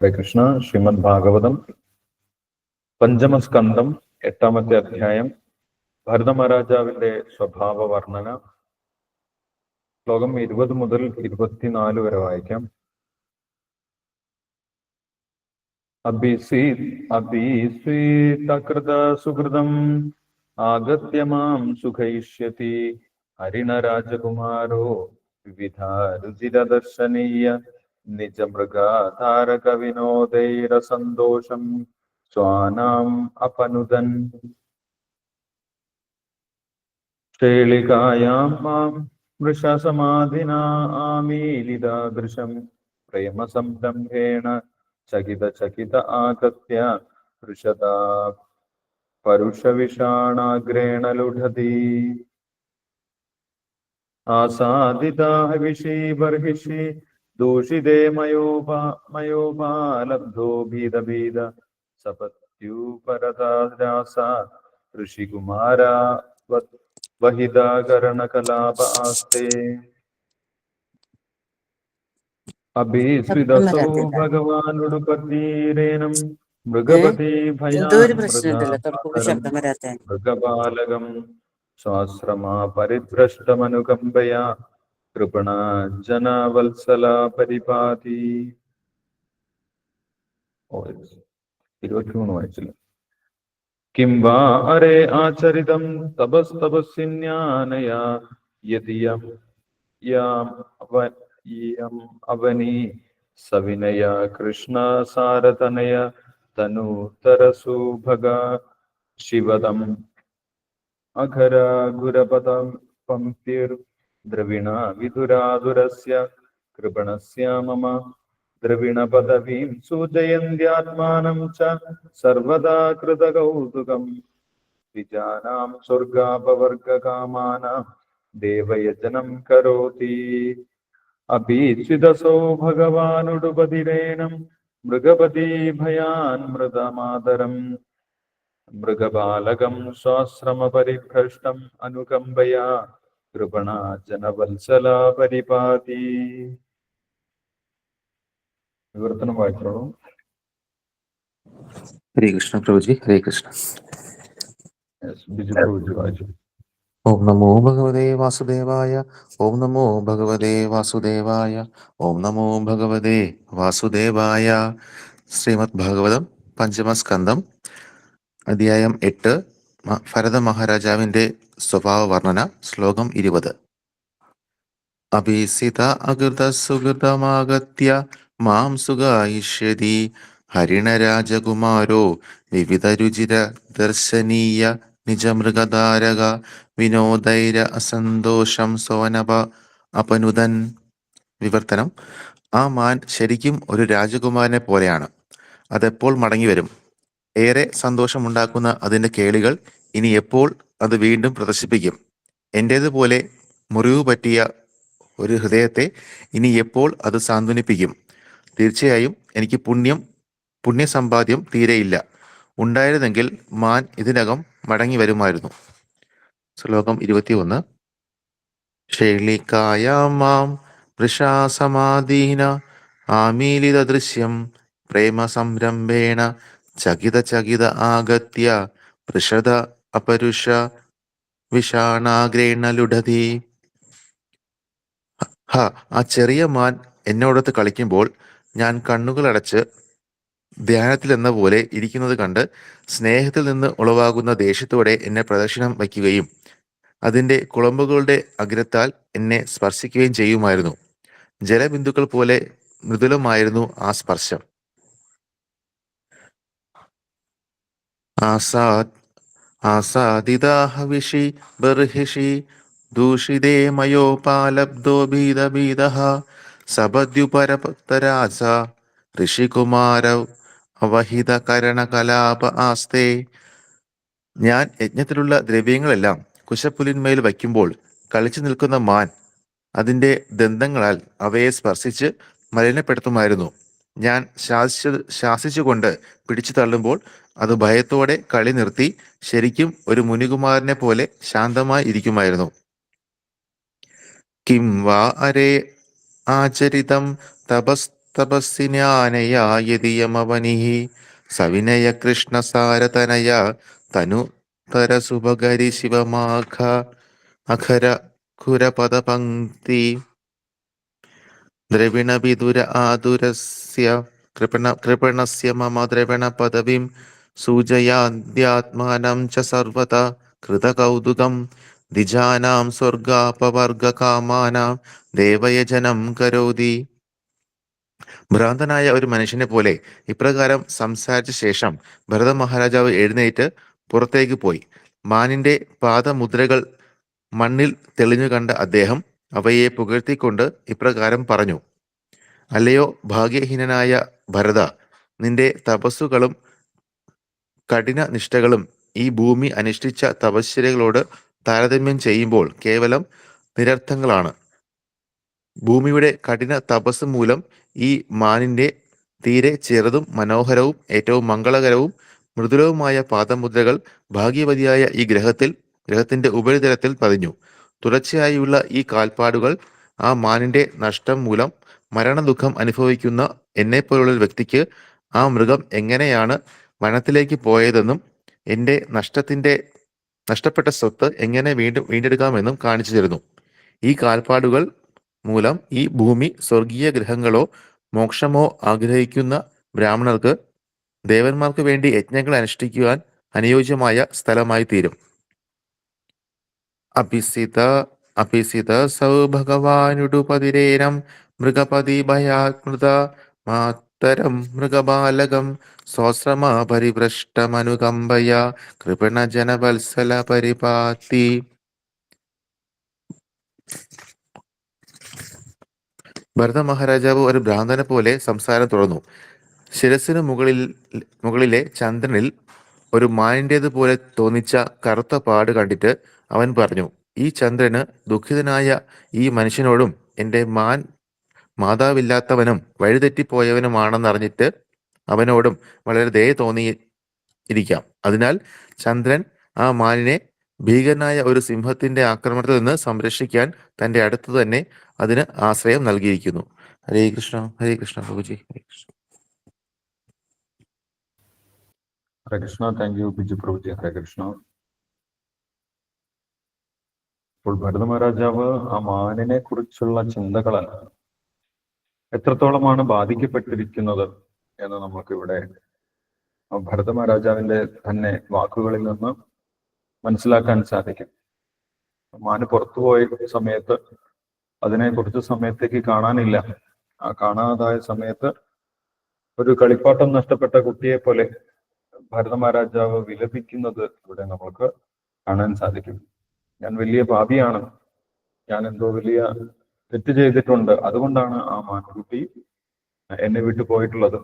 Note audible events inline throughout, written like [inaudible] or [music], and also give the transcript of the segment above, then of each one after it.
ഹരേ കൃഷ്ണ ശ്രീമദ് ഭാഗവതം പഞ്ചമസ്കന്ധം എട്ടാമത്തെ അധ്യായം ഭരത മഹാരാജാവിന്റെ സ്വഭാവ വർണന ശ്ലോകം ഇരുപത് മുതൽ ഇരുപത്തിനാല് വരെ വായിക്കാം. അഭിസീ അഭിസീതകൃത സുഹൃതം ആഗത്യ മാം സുഖയിഷ്യതി. ഹരിണരാജകുമാരോ വിവിധ രുചിരദർശനീയ സ്വാനാം അപനുദൻ. ക്ഷേളികായാം മാം വൃഷസമാധിനാ ആമീലിതാദൃശം പ്രേമസംരംഭേണ ചകിത ചകിത ആഗത്യ വൃഷതാ പരുഷവിഷാണാഗ്രേണ ലുഢതി ആസാദിതാ ഹവിഷി ബർഹിഷി ദൂഷിതേ മയോപാ മയോപാലബ്ധോ ഭീത ഭീത സപത്യൂപരതാരാസ ഋഷികുമാര വഹിതാകരണകലാപ ആസ്തേ. അഭീസ്വിതസോ ഭഗവാനുടുപതീരേണം മൃഗപതി മൃഗപാലകം സ്വാശ്രമാ പരിഭ്രഷ്ടമനുകമ്പയാ. കൃപണ ജനവത്സല പരിപാതി ഇരുപത്തിമൂന്ന് വയസ്സിൽ കിം വാ അരേ ആചരിതം തപസ്തപസ്യജ്ഞാനയാ യതിയം യാം യം അവനി സവിനയ കൃഷ്ണ സാരതനയ തനൂത്തരസൂഭഗ ശിവദം അഖര ഗുരപദം പംക്തിർ ദ്രവിണ വിദുരാതുരസ്യ കൃപണസ്യ മമ. ദ്രവിണപദവീം സൂചയന്ത്യാത്മാനം च सर्वदा കൃതകൗതുകം. വിജാനാം സ്വർഗാപവർഗകാമാനാം ദേവയജനം കരോതി. അഭീച്യുതസോ ഭഗവാനുടുപതിരേണം മൃഗപതി ഭയാൻ मृगबालकं മൃഗബാലകം സ്വാശ്രമപരിഭ്രഷ്ടം അനുകമ്പയാ കൃപണ പരിപാതി വിവർത്തനം വായിച്ചോളൂ. ഹരേ കൃഷ്ണ പ്രഭുജി ഹരേ കൃഷ്ണ. ഓം നമോ ഭഗവതേ വാസുദേവായ ഓം നമോ ഭഗവതേ വാസുദേവായ ഓം നമോ ഭഗവതേ വാസുദേവായ. ശ്രീമദ് ഭാഗവതം പഞ്ചമസ്കന്ധം അധ്യായം എട്ട്. ഭരത മഹാരാജാവിന്റെ സ്വഭാവ വർണന ശ്ലോകം ഇരുപത്. അഭിസിത അകൃത സുഹൃതമാകത്യ മാം സുഖായിഷ്യതി ഹരിണരാജകുമാരോ വിവിധ രുചിര ദർശനീയ നിജമൃഗധാരക വിനോദൈര അസന്തോഷം സോനപ അപനുതൻ വിവർത്തനം ആ മാൻ ശരിക്കും ഒരു രാജകുമാരനെ പോലെയാണ്. അതെപ്പോൾ മടങ്ങി വരും ഏറെ സന്തോഷമുണ്ടാക്കുന്ന അതിന്റെ കേളികൾ ഇനി എപ്പോൾ അത് വീണ്ടും പ്രദർശിപ്പിക്കും. എന്റേതുപോലെ മുറിവ് പറ്റിയ ഒരു ഹൃദയത്തെ ഇനി എപ്പോൾ അത് സാന്ത്വനിപ്പിക്കും. തീർച്ചയായും എനിക്ക് പുണ്യം പുണ്യസമ്പാദ്യം തീരെയില്ല. ഉണ്ടായിരുന്നെങ്കിൽ മാൻ ഇതിനകം മടങ്ങി വരുമായിരുന്നു. ശ്ലോകം ഇരുപത്തി ഇരുപത്തിയൊന്ന്. മാം വൃഷാസമാധീന ആമീലിത ദൃശ്യം പ്രേമ സംരംഭേണ ചകിത ചകിത ആഗത്യ പൃഷത അപരുഷ വിഷാണാഗ്രേണ ലുഢതി ഹ ആ ചെറിയ മാൻ എന്നോടൊത്ത് കളിക്കുമ്പോൾ ഞാൻ കണ്ണുകളടച്ച് ധ്യാനത്തിൽ എന്ന പോലെ ഇരിക്കുന്നത് കണ്ട് സ്നേഹത്തിൽ നിന്ന് ഉളവാകുന്ന ദേഷ്യത്തോടെ എന്നെ പ്രദക്ഷിണം വയ്ക്കുകയും അതിന്റെ കുളമ്പുകളുടെ അഗ്രത്താൽ എന്നെ സ്പർശിക്കുകയും ചെയ്യുമായിരുന്നു. ജലബിന്ദുക്കൾ പോലെ മൃദുലമായിരുന്നു ആ സ്പർശം. ആസാദ് ആസാദിതാഹവിഷി ബർഹിഷി ദൂഷിതേ മയോപാലബ്ധോ ഭീതഭീത ഭീത സപദ്യുപരപക്തരാസ ഋഷികുമാരൗ അവഹിത കരണകലാപ ആസ്തേ. ഞാൻ യജ്ഞത്തിലുള്ള ദ്രവ്യങ്ങളെല്ലാം കുശപ്പുലിന്മേൽ വയ്ക്കുമ്പോൾ കളിച്ചു നിൽക്കുന്ന മാൻ അതിന്റെ ദന്തങ്ങളാൽ അവയെ സ്പർശിച്ച് മലിനപ്പെടുത്തുമായിരുന്നു. ഞാൻ ശാസിച്ച് ശാസിച്ചുകൊണ്ട് പിടിച്ചു തള്ളുമ്പോൾ അത് ഭയത്തോടെ കളി നിർത്തി ശരിക്കും ഒരു മുനികുമാരനെ പോലെ ശാന്തമായി ഇരിക്കുമായിരുന്നു. കിം വാ അരേ ആചരിതം തപസ്തപസ്സിനാനയായതിയമവനി സവിനയ കൃഷ്ണസാരതനയ തനു തരസുഭകരി ശിവമാഘ അഖര ഖുരപദപങ്ക്തി ദ്രവിണവിദുര ആതുരസ്യ കൃപണ കൃപണസ്യ മമ ദ്രവിണ പദവിം സൂചയാദ്യാത്മാനം ച സർവത കൃതകൗതുകം. ദ്വിജാനാം സ്വർഗാപവർഗകാമാനാം ദേവയജനം കരോതി. ഭ്രാന്തനായ ഒരു മനുഷ്യനെ പോലെ ഇപ്രകാരം സംസാരിച്ച ശേഷം ഭരത മഹാരാജാവ് എഴുന്നേറ്റ് പുറത്തേക്ക് പോയി. മാനിന്റെ പാദമുദ്രകൾ മണ്ണിൽ തെളിഞ്ഞു കണ്ട അദ്ദേഹം അവയെ പുകഴ്ത്തിക്കൊണ്ട് ഇപ്രകാരം പറഞ്ഞു അല്ലയോ ഭാഗ്യഹീനനായ ഭരത നിന്റെ തപസ്സുകളും കഠിന നിഷ്ഠകളും ഈ ഭൂമി അനുഷ്ഠിച്ച തപശ്ചര്യകളോട് താരതമ്യം ചെയ്യുമ്പോൾ കേവലം നിരർത്ഥങ്ങളാണ്. ഭൂമിയുടെ കഠിന തപസ് മൂലം ഈ മാനിന്റെ തീരെ ചെറുതും മനോഹരവും ഏറ്റവും മംഗളകരവും മൃദുലവുമായ പാദമുദ്രകൾ ഭാഗ്യവതിയായ ഈ ഗ്രഹത്തിൽ ഗ്രഹത്തിന്റെ ഉപരിതലത്തിൽ പതിഞ്ഞു. തുടർച്ചയായുള്ള ഈ കാൽപ്പാടുകൾ ആ മാനിന്റെ നഷ്ടം മൂലം മരണദുഃഖം അനുഭവിക്കുന്ന എന്നെപ്പോലുള്ള ഒരു വ്യക്തിക്ക് ആ മൃഗം എങ്ങനെയാണ് വനത്തിലേക്ക് പോയതെന്നും എന്റെ നഷ്ടത്തിന്റെ നഷ്ടപ്പെട്ട സ്വത്ത് എങ്ങനെ വീണ്ടും വീണ്ടെടുക്കാമെന്നും കാണിച്ചു തരുന്നു. ഈ കാൽപ്പാടുകൾ മൂലം ഈ ഭൂമി സ്വർഗീയ ഗ്രഹങ്ങളോ മോക്ഷമോ ആഗ്രഹിക്കുന്ന ബ്രാഹ്മണർക്ക് ദേവന്മാർക്ക് വേണ്ടി യജ്ഞങ്ങൾ അനുഷ്ഠിക്കുവാൻ അനുയോജ്യമായ സ്ഥലമായി തീരും അഭിസിത അഭിസിത സൗ ഭഗവാനുടുപതിരേനം മൃഗപതി ഭയാത്മൃത മാത്തരം മൃഗബാലകം സ്വശ്രമ പരിഭ്രഷ്ടമനുകമ്പയ കൃപണ ജനവത്സല പരിപാത്തി ഭരത മഹാരാജാവ് ഒരു ഭ്രാന്തനെ പോലെ സംസാരം തുടർന്നു. ശിരസിന് മുകളിൽ മുകളിലെ ചന്ദ്രനിൽ ഒരു മാനിന്റേത് പോലെ തോന്നിച്ച കറുത്ത പാട് കണ്ടിട്ട് അവൻ പറഞ്ഞു ഈ ചന്ദ്രന് ദുഃഖിതനായ ഈ മനുഷ്യനോടും എന്റെ മാൻ മാതാവില്ലാത്തവനും വഴിതെറ്റിപ്പോയവനുമാണെന്നറിഞ്ഞിട്ട് അവനോടും വളരെ ദയ തോന്നി ഇരിക്കാം അതിനാൽ ചന്ദ്രൻ ആ മാനിനെ ഭീകരനായ ഒരു സിംഹത്തിന്റെ ആക്രമണത്തിൽ നിന്ന് സംരക്ഷിക്കാൻ തന്റെ അടുത്ത് തന്നെ അതിന് ആശ്രയം നൽകിയിരിക്കുന്നു. ഹരേ കൃഷ്ണ ഹരേ കൃഷ്ണ പ്രഭുജി ഹരേ കൃഷ്ണ. ഹരേ കൃഷ്ണ താങ്ക് യു ബിജു പ്രഭുജി ഹരേ കൃഷ്ണ ഇപ്പോൾ ഭരത മഹാരാജാവ് ആ മാനിനെ കുറിച്ചുള്ള ചിന്തകളല്ല എത്രത്തോളമാണ് ബാധിക്കപ്പെട്ടിരിക്കുന്നത് എന്ന് നമുക്ക് ഇവിടെ ആ ഭരത മഹാരാജാവിന്റെ തന്നെ വാക്കുകളിൽ നിന്ന് മനസ്സിലാക്കാൻ സാധിക്കും. മാന് പുറത്തുപോയ സമയത്ത് അതിനെ കുറച്ച് സമയത്തേക്ക് കാണാനില്ല. ആ കാണാതായ സമയത്ത് ഒരു കളിപ്പാട്ടം നഷ്ടപ്പെട്ട കുട്ടിയെ പോലെ ഭരത മഹാരാജാവ് വിലപിക്കുന്നത് ഇവിടെ നമ്മൾക്ക് കാണാൻ സാധിക്കും. ഞാൻ വലിയ പാപിയാണ് ഞാൻ എന്തോ വലിയ തെറ്റ് ചെയ്തിട്ടുണ്ട്. അതുകൊണ്ടാണ് ആ മാൻകുട്ടി എന്നെ വിട്ടു പോയിട്ടുള്ളത്.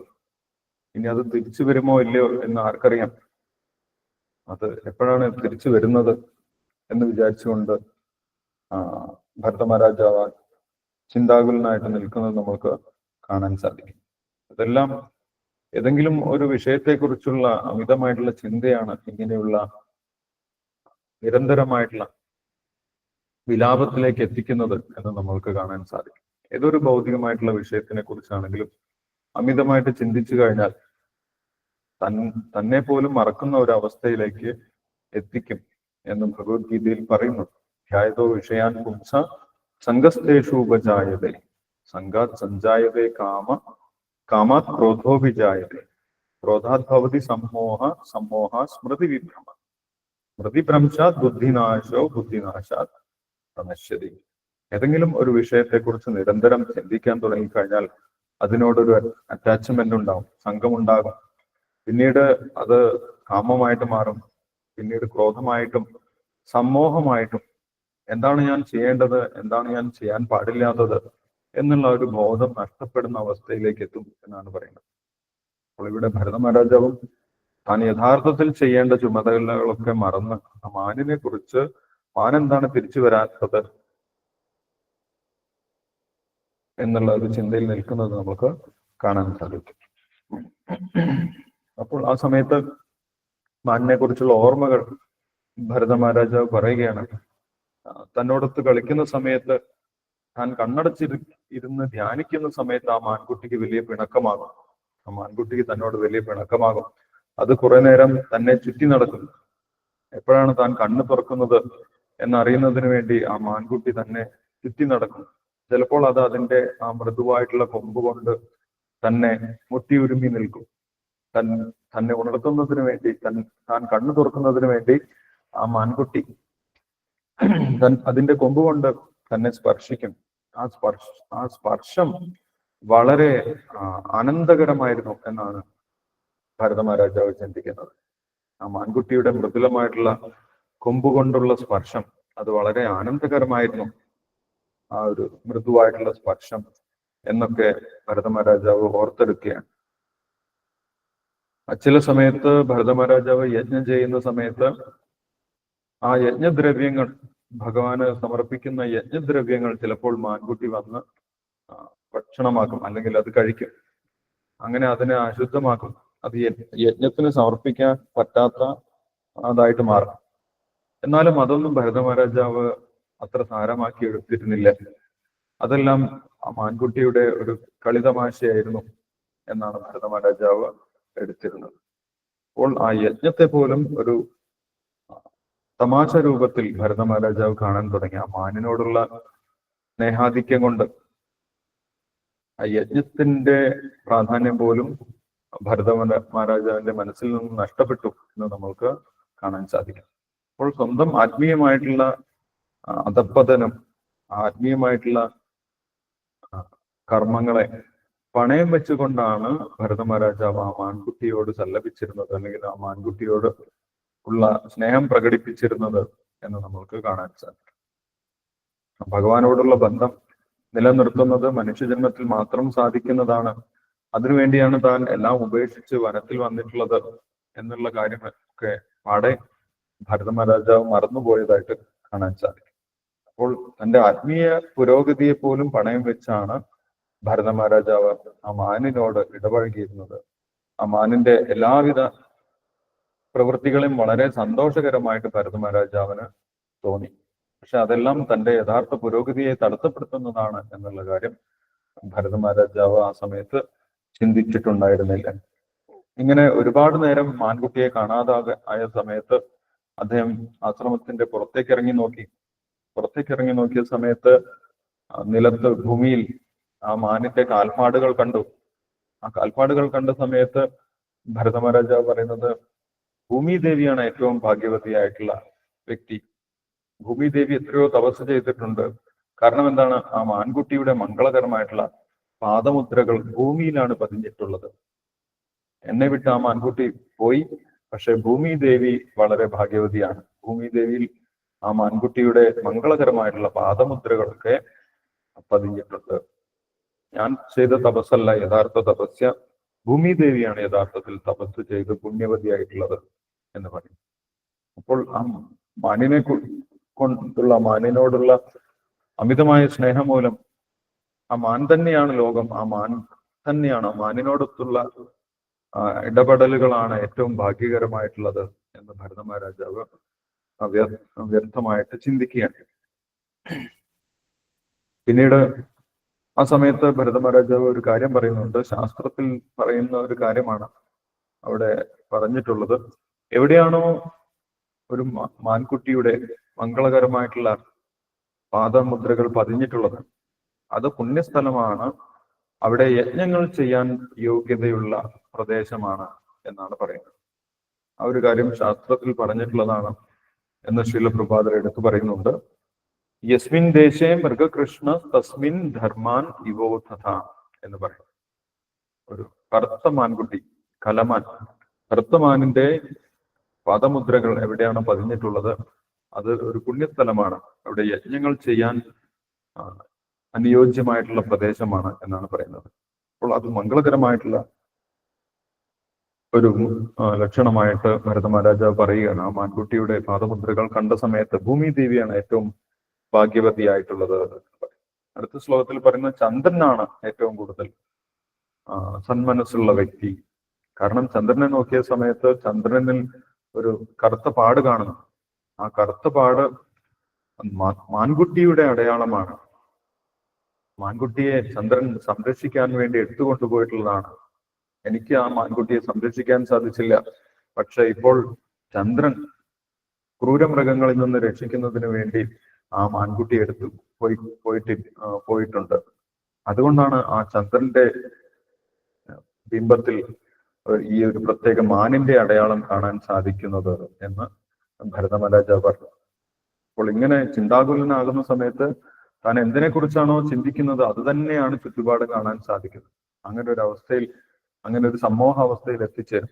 ഇനി അത് തിരിച്ചു വരുമോ ഇല്ലയോ എന്ന് ആർക്കറിയാം. അത് എപ്പോഴാണ് തിരിച്ചു വരുന്നത് എന്ന് വിചാരിച്ചുകൊണ്ട് ആ ഭരത മഹാരാജാവ് ചിന്താകുലനായിട്ട് നിൽക്കുന്നത് നമ്മൾക്ക് കാണാൻ സാധിക്കും. അതെല്ലാം ഏതെങ്കിലും ഒരു വിഷയത്തെക്കുറിച്ചുള്ള അമിതമായിട്ടുള്ള ചിന്തയാണ് ഇങ്ങനെയുള്ള നിരന്തരമായിട്ടുള്ള വിലാപത്തിലേക്ക് എത്തിക്കുന്നത് എന്ന് നമ്മൾക്ക് കാണാൻ സാധിക്കും. ഏതൊരു ഭൗതികമായിട്ടുള്ള വിഷയത്തിനെ കുറിച്ചാണെങ്കിലും അമിതമായിട്ട് ചിന്തിച്ചു കഴിഞ്ഞാൽ തൻ തന്നെ പോലും മറക്കുന്ന ഒരു അവസ്ഥയിലേക്ക് എത്തിക്കും എന്ന് ഭഗവത്ഗീതയിൽ പറയുന്നു. ധ്യായതോ വിഷയാൻ പുംസ സംഘസ്തേഷു ഉപജായതേ സംഘാത് സഞ്ജായതേ കാമ കാമാത് ക്രോധോഭിജായതേ ക്രോധാത് ഭവതി സമ്മോഹ സമ്മോഹ സ്മൃതി വിഭ്രമ സ്മൃതി ബുദ്ധിനാശോ ബുദ്ധിനാശാത് പ്രണശ്യതി. ഏതെങ്കിലും ഒരു വിഷയത്തെക്കുറിച്ച് നിരന്തരം ചിന്തിക്കാൻ തുടങ്ങിക്കഴിഞ്ഞാൽ അതിനോടൊരു അറ്റാച്ച്മെന്റ് ഉണ്ടാവും സംഘമുണ്ടാകും. പിന്നീട് അത് കാമമായിട്ട് മാറും പിന്നീട് ക്രോധമായിട്ടും സമ്മോഹമായിട്ടും. എന്താണ് ഞാൻ ചെയ്യേണ്ടത്? എന്താണ് ഞാൻ ചെയ്യാൻ പാടില്ലാത്തത്? എന്നുള്ള ഒരു ബോധം നഷ്ടപ്പെടുന്ന അവസ്ഥയിലേക്ക് എത്തും എന്നാണ് പറയുന്നത്. അപ്പോൾ ഇവിടെ ഭരതമഹാരാജാവും താൻ യഥാർത്ഥത്തിൽ ചെയ്യേണ്ട ചുമതലകളൊക്കെ മറന്ന് ആ മാനിനെ കുറിച്ച് മാൻ എന്താണ് തിരിച്ചു വരാത്തത് എന്നുള്ള ഒരു ചിന്തയിൽ നിൽക്കുന്നത് നമുക്ക് കാണാൻ സാധിക്കും. അപ്പോൾ ആ സമയത്ത് മാനിനെ കുറിച്ചുള്ള ഓർമ്മകൾ ഭരത മഹാരാജാവ് പറയുകയാണ്. തന്നോടൊത്ത് കളിക്കുന്ന സമയത്ത് താൻ കണ്ണടച്ചിരു ഇരുന്ന് ധ്യാനിക്കുന്ന സമയത്ത് ആ മാൻകുട്ടിക്ക് വലിയ പിണക്കമാകും. ആ മാൻകുട്ടിക്ക് തന്നോട് വലിയ പിണക്കമാകും. അത് കുറെ നേരം തന്നെ ചുറ്റി നടക്കും. എപ്പോഴാണ് താൻ കണ്ണ് തുറക്കുന്നത് എന്നറിയുന്നതിന് വേണ്ടി ആ മാൻകുട്ടി തന്നെ ചുറ്റി നടക്കും. ചിലപ്പോൾ അത് അതിന്റെ ആ മൃദുവായിട്ടുള്ള കൊമ്പ് കൊണ്ട് തന്നെ മുട്ടിയുരുമി നിൽക്കും. തൻ തന്നെ ഉണർത്തുന്നതിന് വേണ്ടി തൻ താൻ കണ്ണു തുറക്കുന്നതിന് വേണ്ടി ആ മാൻകുട്ടി തൻ അതിന്റെ കൊമ്പ് കൊണ്ട് തന്നെ സ്പർശിക്കും. ആ സ്പർശ ആ സ്പർശം വളരെ ആനന്ദകരമായിരുന്നു എന്നാണ് ഭരത മഹാരാജാവ് ചിന്തിക്കുന്നത്. ആ മാൻകുട്ടിയുടെ മൃദുലമായിട്ടുള്ള കൊമ്പുകൊണ്ടുള്ള സ്പർശം അത് വളരെ ആനന്ദകരമായിരുന്നു. ആ ഒരു മൃദുവായിട്ടുള്ള സ്പർശം എന്നൊക്കെ ഭരത മഹാരാജാവ് ഓർത്തെടുക്കുകയാണ് ചില സമയത്ത് ഭരതമഹാരാജാവ് യജ്ഞം ചെയ്യുന്ന സമയത്ത് ആ യജ്ഞദ്രവ്യങ്ങൾ ഭഗവാന് സമർപ്പിക്കുന്ന യജ്ഞദ്രവ്യങ്ങൾ ചിലപ്പോൾ മാൻകുട്ടി വന്ന് ഭക്ഷണമാക്കും അല്ലെങ്കിൽ അത് കഴിക്കും. അങ്ങനെ അതിനെ അശുദ്ധമാക്കും. അത് യജ്ഞത്തിന് സമർപ്പിക്കാൻ പറ്റാത്ത അതായിട്ട് മാറും. എന്നാലും അതൊന്നും ഭരത മഹാരാജാവ് അത്ര സാരമാക്കി എടുത്തിരുന്നില്ല. അതെല്ലാം മാൻകുട്ടിയുടെ ഒരു കളിതമാശയായിരുന്നു എന്നാണ് ഭരത മഹാരാജാവ് എടുത്തിരുന്നത്. അപ്പോൾ ആ യജ്ഞത്തെ പോലും ഒരു തമാശ രൂപത്തിൽ ഭരത മഹാരാജാവ് കാണാൻ തുടങ്ങി. ആ മാനിനോടുള്ള സ്നേഹാധിക്യം കൊണ്ട് ആ യജ്ഞത്തിന്റെ പ്രാധാന്യം പോലും ഭരത മഹാരാജാവിന്റെ മനസ്സിൽ നിന്ന് നഷ്ടപ്പെട്ടു എന്ന് നമ്മൾക്ക് കാണാൻ സാധിക്കും. അപ്പോൾ സ്വന്തം ആത്മീയമായിട്ടുള്ള അധപ്പതനം ആത്മീയമായിട്ടുള്ള കർമ്മങ്ങളെ പണയം വെച്ചുകൊണ്ടാണ് ഭരത മഹാരാജാവ് ആ മാൻകുട്ടിയോട് സല്ലപിച്ചിരുന്നത്. അല്ലെങ്കിൽ ആ മാൻകുട്ടിയോട് ഉള്ള സ്നേഹം പ്രകടിപ്പിച്ചിരുന്നത് എന്ന് നമ്മൾക്ക് കാണാൻ സാധിക്കും. ഭഗവാനോടുള്ള ബന്ധം നിലനിർത്തുന്നത് മനുഷ്യജന്മത്തിൽ മാത്രം സാധിക്കുന്നതാണ്. അതിനുവേണ്ടിയാണ് താൻ എല്ലാം ഉപേക്ഷിച്ച് വനത്തിൽ വന്നിട്ടുള്ളത് എന്നുള്ള കാര്യമൊക്കെ പാടെ ഭരത മഹാരാജാവ് മറന്നുപോയതായിട്ട് കാണാൻ സാധിക്കും. അപ്പോൾ തന്റെ ആത്മീയ പുരോഗതിയെ പോലും പണയം വെച്ചാണ് ഭരത മഹാരാജാവ് ആ മാനിനോട് ഇടപഴകിയിരുന്നത്. ആ മാനിന്റെ എല്ലാവിധ പ്രവൃത്തികളെയും വളരെ സന്തോഷകരമായിട്ട് ഭരത മഹാരാജാവിന് തോന്നി. പക്ഷെ അതെല്ലാം തന്റെ യഥാർത്ഥ പുരോഗതിയെ തടസ്സപ്പെടുത്തുന്നതാണ് എന്നുള്ള കാര്യം ഭരത മഹാരാജാവ് ആ സമയത്ത് ചിന്തിച്ചിട്ടുണ്ടായിരുന്നില്ല. ഇങ്ങനെ ഒരുപാട് നേരം മാൻകുട്ടിയെ കാണാതാകെ ആയ സമയത്ത് അദ്ദേഹം ആശ്രമത്തിന്റെ പുറത്തേക്ക് ഇറങ്ങി നോക്കി. പുറത്തേക്ക് ഇറങ്ങി നോക്കിയ സമയത്ത് നിലത്ത് ഭൂമിയിൽ ആ മാനിന്റെ കാൽപ്പാടുകൾ കണ്ടു. ആ കാൽപ്പാടുകൾ കണ്ട സമയത്ത് ഭരതമഹാരാജാവ് പറയുന്നത് ഭൂമി ദേവിയാണ് ഏറ്റവും ഭാഗ്യവതിയായിട്ടുള്ള വ്യക്തി. ഭൂമി ദേവി എത്രയോ തപസ് ചെയ്തിട്ടുണ്ട്. കാരണം എന്താണ്? ആ മാൻകുട്ടിയുടെ മംഗളകരമായിട്ടുള്ള പാദമുദ്രകൾ ഭൂമിയിലാണ് പതിഞ്ഞിട്ടുള്ളത്. എന്നെ വിട്ട് ആ മാൻകുട്ടി പോയി. പക്ഷെ ഭൂമിദേവി വളരെ ഭാഗ്യവതിയാണ്. ഭൂമിദേവിയിൽ ആ മാൻകുട്ടിയുടെ മംഗളകരമായിട്ടുള്ള പാദമുദ്രകളൊക്കെ പതിഞ്ഞിട്ടുണ്ട്. ഞാൻ ചെയ്ത തപസ്സല്ല യഥാർത്ഥ തപസ്യ. ഭൂമി ദേവിയാണ് യഥാർത്ഥത്തിൽ തപസ് ചെയ്ത് പുണ്യവതിയായിട്ടുള്ളത്. എന്ന് പറയും. അപ്പോൾ ആ മാനിനെ കൊണ്ടുള്ള മാനിനോടുള്ള അമിതമായ സ്നേഹം മൂലം ആ മാൻ തന്നെയാണ് ലോകം ആ മാൻ തന്നെയാണ് മാനിനോടൊത്തുള്ള ഇടപെടലുകളാണ് ഏറ്റവും ഭാഗ്യകരമായിട്ടുള്ളത് എന്ന് ഭരത മഹാരാജാവ് വ്യർത്ഥമായിട്ട് ചിന്തിക്കുകയാണ്. പിന്നീട് ആ സമയത്ത് ഭരതമഹാരാജാവ് ഒരു കാര്യം പറയുന്നുണ്ട്. ശാസ്ത്രത്തിൽ പറയുന്ന ഒരു കാര്യമാണ് അവിടെ പറഞ്ഞിട്ടുള്ളത്. എവിടെയാണോ ഒരു മാൻകുട്ടിയുടെ മംഗളകരമായിട്ടുള്ള പാദമുദ്രകൾ പതിഞ്ഞിട്ടുള്ളത് അത് പുണ്യസ്ഥലമാണ്. അവിടെ യജ്ഞങ്ങൾ ചെയ്യാൻ യോഗ്യതയുള്ള പ്രദേശമാണ് എന്നാണ് പറയുന്നത്. ആ ഒരു കാര്യം ശാസ്ത്രത്തിൽ പറഞ്ഞിട്ടുള്ളതാണ് എന്ന് ശീലപ്രഭാതർ എടുത്തു പറയുന്നുണ്ട്. യസ്മിൻ ദേശേ മൃഗകൃഷ്ണ തസ്മിൻ ധർമാൻ ഇവോധത എന്ന് പറയും. ഒരു കറുത്ത മാൻകുട്ടി കലമാൻ. കറുത്ത മാനിന്റെ പാദമുദ്രകൾ എവിടെയാണ് പതിഞ്ഞിട്ടുള്ളത്? അത് ഒരു പുണ്യസ്ഥലമാണ്. അവിടെ യജ്ഞങ്ങൾ ചെയ്യാൻ അനുയോജ്യമായിട്ടുള്ള പ്രദേശമാണ് എന്നാണ് പറയുന്നത്. അപ്പോൾ അത് മംഗളകരമായിട്ടുള്ള ഒരു ലക്ഷണമായിട്ട് ഭരത മഹാരാജാവ് പറയുകയാണ്. ആ മാൻകുട്ടിയുടെ പാദമുദ്രകൾ കണ്ട സമയത്ത് ഭൂമി ദേവിയാണ് ഏറ്റവും ഭാഗ്യവതിയായിട്ടുള്ളത് അടുത്ത ശ്ലോകത്തിൽ പറയുന്ന ചന്ദ്രനാണ് ഏറ്റവും കൂടുതൽ സന്മനസ്സുള്ള വ്യക്തി. കാരണം ചന്ദ്രനെ നോക്കിയ സമയത്ത് ചന്ദ്രനിൽ ഒരു കറുത്ത പാട് കാണുന്നു. ആ കറുത്ത പാട് മാൻകുട്ടിയുടെ അടയാളമാണ്. മാൻകുട്ടിയെ ചന്ദ്രൻ സംരക്ഷിക്കാൻ വേണ്ടി എടുത്തുകൊണ്ടുപോയിട്ടുള്ളതാണ് എനിക്ക് ആ മാൻകുട്ടിയെ സംരക്ഷിക്കാൻ സാധിച്ചില്ല. പക്ഷെ ഇപ്പോൾ ചന്ദ്രൻ ക്രൂരമൃഗങ്ങളിൽ നിന്ന് രക്ഷിക്കുന്നതിന് വേണ്ടി ആ മാൻകുട്ടി എടുത്തു പോയി പോയിട്ട് പോയിട്ടുണ്ട്. അതുകൊണ്ടാണ് ആ ചന്ദ്രന്റെ ബിംബത്തിൽ ഈ ഒരു പ്രത്യേക മാനിന്റെ അടയാളം കാണാൻ സാധിക്കുന്നത് എന്ന് ഭരതമലാജ പറഞ്ഞു അപ്പോൾ ഇങ്ങനെ ചിന്താകുലനാകുന്ന സമയത്ത് താൻ എന്തിനെ കുറിച്ചാണോ ചിന്തിക്കുന്നത് അത് തന്നെയാണ് ചുറ്റുപാട് കാണാൻ സാധിക്കുന്നത്. അങ്ങനെ ഒരു അവസ്ഥയിൽ അങ്ങനെ ഒരു സമൂഹ അവസ്ഥയിൽ എത്തിച്ചേരും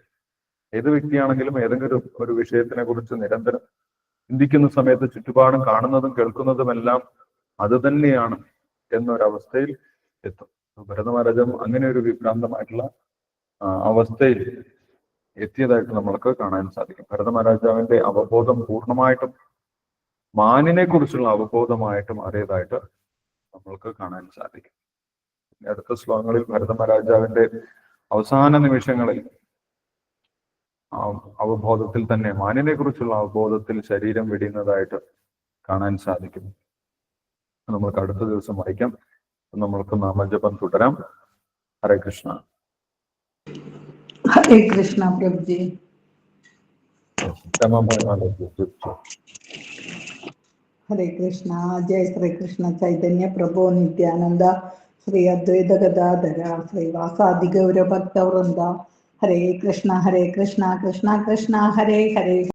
ഏത് വ്യക്തിയാണെങ്കിലും ഏതെങ്കിലും ഒരു- വിഷയത്തിനെ കുറിച്ച് നിരന്തരം ചിന്തിക്കുന്ന സമയത്ത് ചുറ്റുപാടും കാണുന്നതും കേൾക്കുന്നതുമെല്ലാം അത് തന്നെയാണ് എന്നൊരവസ്ഥയിൽ എത്തും. ഭരതമഹാരാജം അങ്ങനെ ഒരു വിഭ്രാന്തമായിട്ടുള്ള അവസ്ഥയിൽ എത്തിയതായിട്ട് നമ്മൾക്ക് കാണാൻ സാധിക്കും. ഭരതമഹാരാജാവിന്റെ അവബോധം പൂർണമായിട്ടും മാനിനെ കുറിച്ചുള്ള അവബോധമായിട്ട് മാറിയതായിട്ട് നമ്മൾക്ക് കാണാൻ സാധിക്കും. അടുത്ത ശ്ലോകങ്ങളിൽ ഭരതമഹാരാജാവിന്റെ അവസാന നിമിഷങ്ങളിൽ അവബോധത്തിൽ തന്നെ മാനിനെ കുറിച്ചുള്ള അവബോധത്തിൽ ശരീരം വെടിയുന്നതായിട്ട് കാണാൻ സാധിക്കും. നമ്മൾക്ക് അടുത്ത ദിവസം വായിക്കാം. നമ്മൾക്ക് നാമജപം തുടരാം. ഹരേ കൃഷ്ണ. [laughs] हरे कृष्णा प्रभु जी। हरे कृष्णा, जय श्री कृष्ण, चैतन्य प्रभु नित्यानंद श्री अद्वैत गदाधर, श्री वासादि गौर भक्त वृंदा हरे कृष्णा हरे कृष्णा कृष्णा कृष्णा, हरे हरे।